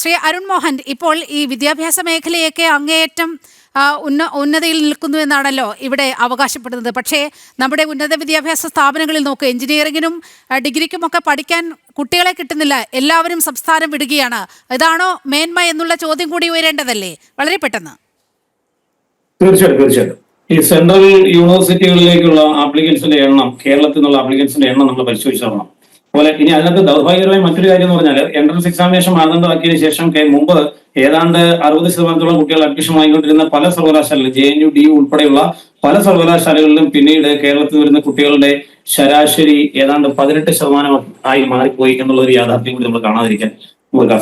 ശ്രീ അരുൺ മോഹൻ ഇപ്പോൾ ഈ വിദ്യാഭ്യാസ മേഖലയൊക്കെ അങ്ങേയറ്റം ഉന്ന ഉന്നതയിൽ നിൽക്കുന്നു എന്നാണല്ലോ ഇവിടെ അവകാശപ്പെടുന്നത്. പക്ഷേ നമ്മുടെ ഉന്നത വിദ്യാഭ്യാസ സ്ഥാപനങ്ങളിൽ നോക്കുക എഞ്ചിനീയറിങ്ങിനും ഡിഗ്രിക്കുമൊക്കെ പഠിക്കാൻ കുട്ടികളെ കിട്ടുന്നില്ല. എല്ലാവരും സംസ്ഥാനം വിടുകയാണ്. ഇതാണോ മേന്മ എന്നുള്ള ചോദ്യം കൂടി ഉയരേണ്ടതല്ലേ? വളരെ പെട്ടെന്ന്. തീർച്ചയായിട്ടും തീർച്ചയായിട്ടും. ഈ സെൻട്രൽ യൂണിവേഴ്സിറ്റികളിലേക്കുള്ള ആപ്ലിക്കൻസിന്റെ എണ്ണം കേരളത്തിൽ നിന്നുള്ള ആപ്ലിക്കൻസിന്റെ എണ്ണം നമ്മൾ പരിശോധിച്ചു അതുപോലെ ഇനി അതിനകത്ത് ദൗർഭാഗ്യകരമായ മറ്റൊരു കാര്യം എന്ന് പറഞ്ഞാൽ എൻട്രൻസ് എക്സാമിനേഷൻ മാനദണ്ഡമാക്കിയതിനു ശേഷം മുമ്പ് ഏതാണ്ട് അറുപത് ശതമാനത്തോളം കുട്ടികൾ അഡ്മിഷൻ വാങ്ങിക്കൊണ്ടിരുന്ന പല സർവകലാശാലകളിലും J N U D U ഉൾപ്പെടെയുള്ള പല സർവകലാശാലകളിലും പിന്നീട് കേരളത്തിൽ വരുന്ന കുട്ടികളുടെ ശരാശരി ഏതാണ്ട് പതിനെട്ട് ശതമാനം ആയി മാറിപ്പോയി എന്നുള്ള ഒരു യാഥാർത്ഥ്യം കൂടി നമ്മൾ കാണാതിരിക്കാൻ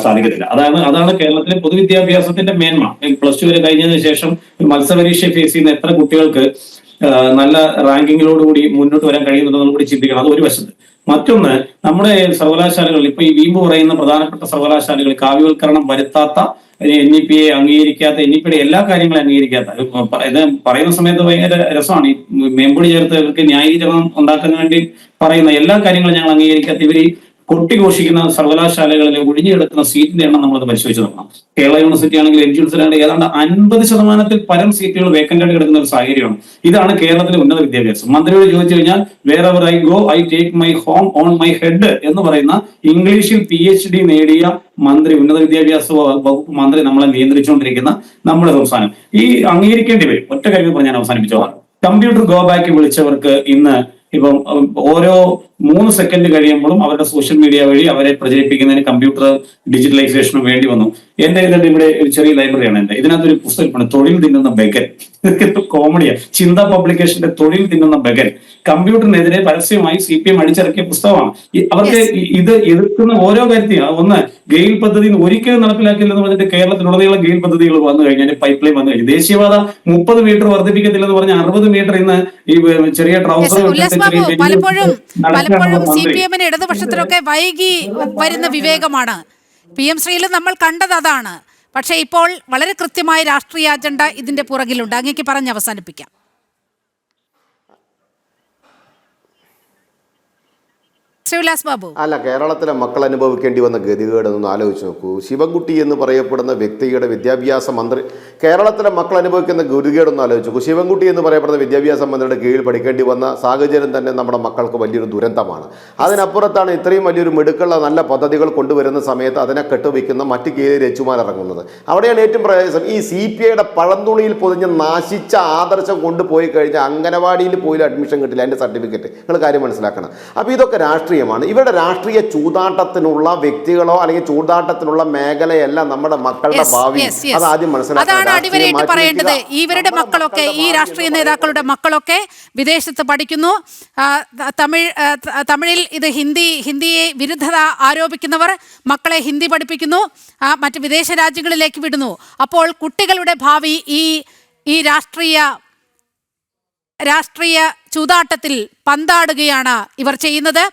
സാധിക്കത്തില്ല. അതാണ് അതാണ് കേരളത്തിലെ പൊതുവിദ്യാഭ്യാസത്തിന്റെ മേന്മ. പ്ലസ് ടു വരെ കഴിഞ്ഞതിന് ശേഷം മത്സരപരീക്ഷ ഫേസ് ചെയ്യുന്ന എത്ര കുട്ടികൾക്ക് നല്ല റാങ്കിങ്ങിലോടുകൂടി മുന്നോട്ട് വരാൻ കഴിയുന്നുണ്ടെന്ന് കൂടി ചിന്തിക്കണം. അത് ഒരു വശത്ത്. മറ്റൊന്ന് നമ്മുടെ സർവകലാശാലകൾ ഇപ്പൊ ഈ വീമ്പ് പറയുന്ന പ്രധാനപ്പെട്ട സർവകലാശാലകൾ കാവ്യവൽക്കരണം വരുത്താത്ത എൻ ഇ പി എ അംഗീകരിക്കാത്ത എൻ ഇ പിയുടെ എല്ലാ കാര്യങ്ങളും അംഗീകരിക്കാത്ത. ഇത് പറയുന്ന സമയത്ത് ഭയങ്കര രസമാണ്. ഈ മേമ്പൊടി ചേർത്ത് ഇവർക്ക് ന്യായീകരണം ഉണ്ടാക്കുന്നതിന് വേണ്ടി പറയുന്ന എല്ലാ കാര്യങ്ങളും ഞങ്ങൾ അംഗീകരിക്കാത്ത. ഇവർ കൊട്ടിഘോഷിക്കുന്ന സർവകലാശാലകളിലെ ഒഴിഞ്ഞുകിടക്കുന്ന സീറ്റിന്റെ എണ്ണം നമ്മളത് പരിശോധിച്ച് നോക്കണം. കേരള യൂണിവേഴ്സിറ്റി ആണെങ്കിൽ എൻ യൂണിവേഴ്സിറ്റി ഏതാണ്ട് അൻപത് ശതമാനത്തിൽ പരം സീറ്റുകൾ വേക്കന്റായിട്ട് കിടക്കുന്ന ഒരു സാഹചര്യമാണ്. ഇതാണ് കേരളത്തിലെ ഉന്നത വിദ്യാഭ്യാസം. മന്ത്രിയോട് ചോദിച്ചു കഴിഞ്ഞാൽ wherever I go I take my home on my head എന്ന് പറയുന്ന ഇംഗ്ലീഷിൽ പി എച്ച് ഡി നേടിയ മന്ത്രി ഉന്നത വിദ്യാഭ്യാസ വകുപ്പ് മന്ത്രി നമ്മളെ നിയന്ത്രിച്ചുകൊണ്ടിരിക്കുന്ന നമ്മുടെ സംസ്ഥാനം. ഈ അംഗീകരിക്കേണ്ടി വരും. ഒറ്റ കാര്യം ഞാൻ അവസാനിപ്പിച്ചതാണ് കമ്പ്യൂട്ടർ ഗോ ബാക്ക് വിളിച്ചവർക്ക് ഇന്ന് ഇപ്പം ഓരോ മൂന്ന് സെക്കൻഡ് കഴിയുമ്പോഴും അവരുടെ സോഷ്യൽ മീഡിയ വഴി അവരെ പ്രചരിപ്പിക്കുന്നതിന് കമ്പ്യൂട്ടർ ഡിജിറ്റലൈസേഷനും വേണ്ടി വന്നു. എന്റെ ഇതിന്റെ ഇവിടെ ഒരു ചെറിയ ലൈബ്രറിയാണ് എന്റെ ഇതിനകത്തൊരു പുസ്തകമാണ് തൊഴിൽ തിന്നുന്ന ബഗൻ. കോമഡിയാ ചിന്ത പബ്ലിക്കേഷന്റെ തൊഴിൽ തിന്നുന്ന ബഗൻ. കമ്പ്യൂട്ടറിനെതിരെ പരസ്യമായി സി പി എം അടിച്ചിറക്കിയ പുസ്തകമാണ്. അവർക്ക് ഇത് എതിർക്കുന്ന ഓരോ കാര്യത്തെയും ഒന്ന് ഗെയിൽ പദ്ധതി ഒരിക്കലും നടപ്പിലാക്കില്ലെന്ന് പറഞ്ഞിട്ട് കേരളത്തിലുടനീളം ഗെയിൽ പദ്ധതികൾ വന്നു കഴിഞ്ഞാൽ പൈപ്പ് ലൈൻ വന്നു കഴിഞ്ഞു. ദേശീയപാത മുപ്പത് മീറ്റർ വർദ്ധിപ്പിക്കത്തില്ലെന്ന് പറഞ്ഞ അറുപത് മീറ്റർ ഇന്ന് ഈ ചെറിയ ട്രൗസർ പലപ്പോഴും സി പി എമ്മിന് ഇടതുപക്ഷത്തിനൊക്കെ വൈകി വരുന്ന വിവേകമാണ്. പി എം ശ്രീയിൽ നമ്മൾ കണ്ടത് അതാണ്. പക്ഷേ ഇപ്പോൾ വളരെ കൃത്യമായ രാഷ്ട്രീയ അജണ്ട ഇതിന്റെ പുറകിലുണ്ട്. അങ്ങേക്ക് പറഞ്ഞ് അവസാനിപ്പിക്കാം. ശ്രീ ബാബു. അല്ല കേരളത്തിലെ മക്കൾ അനുഭവിക്കേണ്ടി വന്ന ഗതികേടൊന്ന് ആലോചിച്ച് നോക്കൂ. ശിവൻകുട്ടി എന്ന് പറയപ്പെടുന്ന വ്യക്തിയുടെ വിദ്യാഭ്യാസ മന്ത്രി കേരളത്തിലെ മക്കൾ അനുഭവിക്കുന്ന ഗതികേടൊന്ന് ആലോചിച്ച് നോക്കൂ. ശിവൻകുട്ടി എന്ന് പറയപ്പെടുന്ന വിദ്യാഭ്യാസ മന്ത്രിയുടെ കീഴിൽ പഠിക്കേണ്ടി വന്ന സാഹചര്യം തന്നെ നമ്മുടെ മക്കൾക്ക് വലിയൊരു ദുരന്തമാണ്. അതിനപ്പുറത്താണ് ഇത്രയും വലിയൊരു മിടുക്കുള്ള നല്ല പദ്ധതികൾ കൊണ്ടുവരുന്ന സമയത്ത് അതിനെ കെട്ടുവയ്ക്കുന്ന മറ്റ് കീഴിൽ രച്ചുമാരിറങ്ങുന്നത് അവിടെയാണ് ഏറ്റവും പ്രയാസം. ഈ സി പി ഐയുടെ പഴന്തുണിയിൽ പൊതിഞ്ഞ് നാശിച്ച ആദർശം കൊണ്ടുപോയി കഴിഞ്ഞാൽ അംഗനവാടിയിൽ പോയി അഡ്മിഷൻ കിട്ടില്ല. അതിന്റെ സർട്ടിഫിക്കറ്റ്. നിങ്ങൾ കാര്യം മനസ്സിലാക്കണം. അപ്പോൾ ഇതൊക്കെ രാഷ്ട്രീയമാണ്. ഇവരുടെ രാഷ്ട്രീയ ചൂതാട്ടത്തിനുള്ള വ്യക്തികളോ അല്ലെങ്കിൽ ചൂതാട്ടത്തിനുള്ള മേഖലയല്ല നമ്മുടെ മക്കളുടെ ഭാവി. അത് ആദ്യം അതാണ് അടിവരയിട്ട് പറയേണ്ടത്. ഇവരുടെ മക്കളൊക്കെ ഈ രാഷ്ട്രീയ നേതാക്കളുടെ മക്കളൊക്കെ വിദേശത്ത് പഠിക്കുന്നു. തമിഴ് തമിഴിൽ ഇത് ഹിന്ദി ഹിന്ദിയെ വിരുദ്ധത ആരോപിക്കുന്നവർ മക്കളെ ഹിന്ദി പഠിപ്പിക്കുന്നു മറ്റ് വിദേശ രാജ്യങ്ങളിലേക്ക് വിടുന്നു. അപ്പോൾ കുട്ടികളുടെ ഭാവി ഈ ഈ രാഷ്ട്രീയ രാഷ്ട്രീയ ചൂതാട്ടത്തിൽ പന്താടുകയാണ് ഇവർ ചെയ്യുന്നത്.